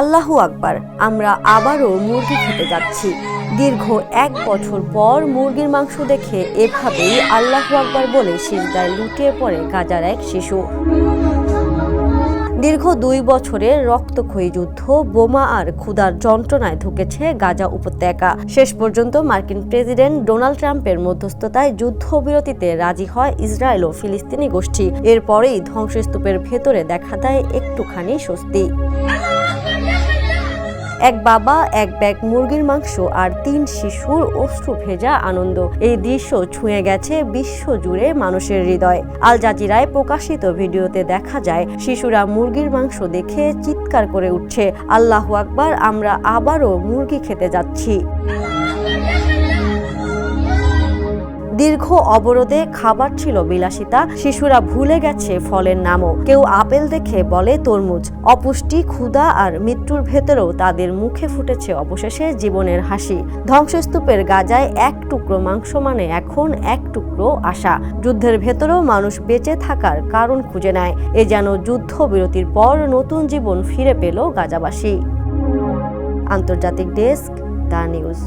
আল্লাহু আকবার, আমরা আবারও মুরগি খেতে যাচ্ছি। দীর্ঘ এক বছর পর মুরগির মাংস দেখে এভাবেই আল্লাহু আকবার বলে সিজদায় লুটিয়ে পড়ে গাজার এক শিশু। দীর্ঘ দুই বছরের রক্তক্ষয়ী যুদ্ধ, বোমা আর ক্ষুধার যন্ত্রণায় ঢুকেছে গাজা উপত্যকা। শেষ পর্যন্ত মার্কিন প্রেসিডেন্ট ডোনাল্ড ট্রাম্পের মধ্যস্থতায় যুদ্ধবিরতিতে রাজি হয় ইসরায়েল ও ফিলিস্তিনি গোষ্ঠী। এরপরেই ধ্বংসস্তূপের ভেতরে দেখা দেয় একটুখানি স্বস্তি। এক বাবা, এক ব্যাগ মুরগির মাংস আর তিন শিশুর অশ্রু ভেজা আনন্দ। এই দৃশ্য ছুঁয়ে গেছে বিশ্ব জুড়ে মানুষের হৃদয়। আল জাজিরায় প্রকাশিত ভিডিওতে দেখা যায়, শিশুরা মুরগির মাংস দেখে চিৎকার করে উঠছে, আল্লাহ আকবার, আমরা আবারও মুরগি খেতে যাচ্ছি। দীর্ঘ অবরোধে খাবার ছিল বিলাসিতা, শিশুরা ভুলে গেছে ফলের নামও। কেউ আপেল দেখে বলে তরমুজ। অপুষ্টি, ক্ষুধা আর মৃত্যুর ভেতরেও তাদের মুখে ফুটেছে অবশেষে জীবনের হাসি। ধ্বংসস্তূপের গাজায় এক টুকরো মাংস মানে এখন এক টুকরো আশা। যুদ্ধের ভেতরেও মানুষ বেঁচে থাকার কারণ খুঁজে নেয়। এ যেন যুদ্ধ বিরতির পর নতুন জীবন ফিরে পেল গাজাবাসী। আন্তর্জাতিক ডেস্ক দ্য নিউজ।